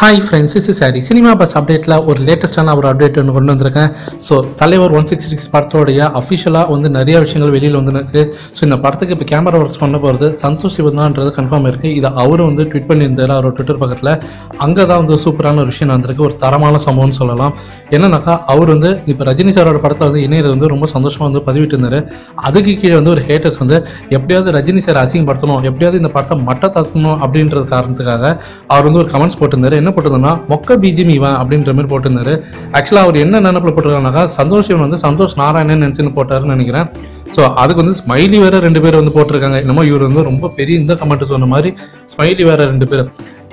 Hi friends is sorry cinema buzz அப்டேட்டில் ஒரு லேட்டஸ்ட்டான ஒரு அப்டேட் ஒன்று கொண்டு வந்திருக்கேன். ஸோ தலைவர் ஒன் சிக்ஸ் சிக்ஸ் படத்தோடைய அஃபிஷியலாக வந்து நிறைய விஷயங்கள் வெளியில் வந்துருக்கு. ஸோ இந்த படத்துக்கு இப்போ கேமரா ஒர்க்ஸ் பண்ண போகிறது சந்தோஷ் சிவந்தான்றது கன்ஃபார்ம் இருக்குது இது அவரும் வந்து ட்வீட் பண்ணியிருந்தார் அவர் ட்விட்டர் பக்கத்தில். அங்கே தான் வந்து சூப்பரான ஒரு விஷயம் நடந்திருக்கு. ஒரு தரமான சம்பவம்னு சொல்லலாம். என்னன்னாக்கா அவர் வந்து இப்போ ரஜினி சாரோட படத்தில் வந்து இணையது வந்து ரொம்ப சந்தோஷமாக வந்து பதிவிட்டு இருந்தார். அதுக்கு கீழே வந்து ஒரு ஹேட்டர்ஸ் வந்து எப்படியாவது ரஜினி சார் அசிங்கப்படுத்தணும் எப்படியாவது இந்த படத்தை மட்ட தாக்கணும் அப்படின்றது காரணத்துக்காக அவர் வந்து ஒரு கமெண்ட்ஸ் போட்டிருந்தார். என்ன போட்டிருந்தோம்னா மொக்க பிஜிஎம் இவன் அப்படின்ற மாதிரி போட்டிருந்தாரு. ஆக்சுவலாக அவர் என்ன நினைப்பில் போட்டிருக்காருனாக்கா சந்தோஷ் சிவன் வந்து சந்தோஷ் நாராயணன் நினச்சின்னு போட்டாருன்னு நினைக்கிறேன். ஸோ அதுக்கு வந்து ஸ்மைலி வேற ரெண்டு பேர் வந்து போட்டிருக்காங்க. என்னமோ இவர் வந்து ரொம்ப பெரிய இந்த கமெண்ட் சொன்ன மாதிரி ஸ்மைலி வேற ரெண்டு பேர்.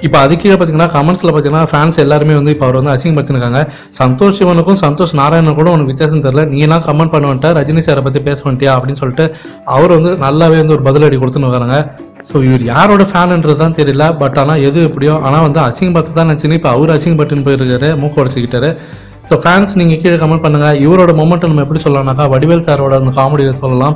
இப்போ அது கீழே பார்த்தீங்கன்னா கமெண்ட்ஸில் பார்த்தீங்கன்னா ஃபேன்ஸ் எல்லாருமே வந்து இப்போ அவர் வந்து அசிங்கப்படுத்திருக்காங்க. சந்தோஷ் சிவனுக்கும் சந்தோஷ் நாராயணன் கூட உனக்கு வித்தியாசம் தெரியல. நீ எல்லாம் கமெண்ட் பண்ண வந்துட்டா ரஜினி சாரை பற்றி பேச வந்துட்டியா அப்படின்னு சொல்லிட்டு அவர் வந்து நல்லாவே வந்து ஒரு பதிலடி கொடுத்துன்னு வராங்க. ஸோ இவர் யாரோட ஃபேனுன்றது தான் தெரியல பட் ஆனால் எது எப்படியோ ஆனால் வந்து அசிங்கப்பட்டு தான் நினச்சின்னு இப்போ அவர் அசிங்கப்பட்டுன்னு போயிருக்காரு மூக்க உடச்சிக்கிட்டாரு. ஸோ ஃபேன்ஸ் நீங்கள் கீழே கமெண்ட் பண்ணுங்கள் இவரோட மொமெண்ட் நம்ம எப்படி சொல்லலாம்னாக்கா வடிவேல் சாரோட அந்த காமெடியை சொல்லலாம்.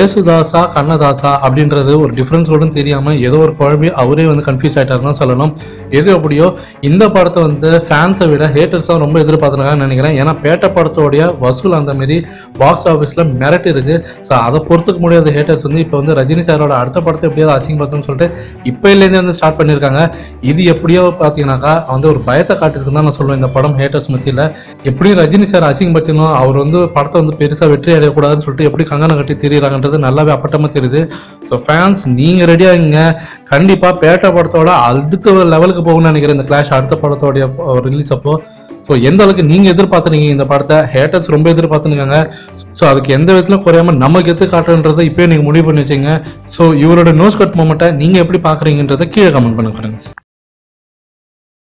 ஏசுதாசா கண்ணதாசா அப்படின்றது ஒரு டிஃப்ரென்ஸ் கூட தெரியாமல் ஏதோ ஒரு குழம்பி அவரே வந்து கன்ஃபியூஸ் ஆகிட்டாருன்னு சொல்லணும். எது எப்படியோ இந்த படத்தை வந்து ஃபேன்ஸை விட ஹேட்டர்ஸ் தான் ரொம்ப எதிர்பார்த்துருக்காங்கன்னு நினைக்கிறேன். ஏன்னா பேட்ட படத்தோடைய வசூல் அந்த மாரி பாக்ஸ் ஆஃபீஸில் மிரட்டு இருக்கு. ஸோ அதை பொறுத்துக்க முடியாத ஹேட்டர்ஸ் வந்து இப்போ வந்து ரஜினி சாரோட அடுத்த படத்தை எப்படியாவது அசிங்கப்படுத்தணும்னு சொல்லிட்டு இப்போலேருந்தே வந்து ஸ்டார்ட் பண்ணியிருக்காங்க. இது எப்படியோ பார்த்தீங்கன்னாக்கா வந்து ஒரு பயத்தை காட்டியிருக்குன்னு தான் நான் சொல்லுவேன் இந்த படம் ஹேட்டர்ஸ் மத்தியில் எப்படியும் ரஜினி சார் அசிங்கப்படுத்தணும் அவர் வந்து படத்தை வந்து பெருசாக வெற்றி அடையக்கூடாதுன்னு சொல்லிட்டு எப்படி கங்கணம் கட்டி தெரியுறாங்கன்றது நல்லாவே அப்பட்டமாக தெரியுது. ஸோ ஃபேன்ஸ் நீங்கள் ரெடியாகுங்க கண்டிப்பாக பேட்ட படத்தோட அடுத்த லெவலுக்கு போகணும்னு நினைக்கிறேன் இந்த கிளாஷ் அடுத்த படத்தோடைய ரிலீஸ் அப்போ. ஸோ எந்த அளவுக்கு நீங்கள் எதிர்பார்த்துனீங்க இந்த படத்தை? ஹேட்டர்ஸ் ரொம்ப எதிர்பார்த்துருக்காங்க. ஸோ அதுக்கு எந்த விதத்திலும் குறையாம நமக்கு எத்து காட்டுன்றதை இப்போயே நீங்கள் முடிவு பண்ணி வச்சுங்க ஸோ இவரோட நோஸ் கட் மூமெண்ட்டை நீங்கள் எப்படி பார்க்குறீங்கன்றதை கீழே கமெண்ட் பண்ணுங்க ஃப்ரெண்ட்ஸ்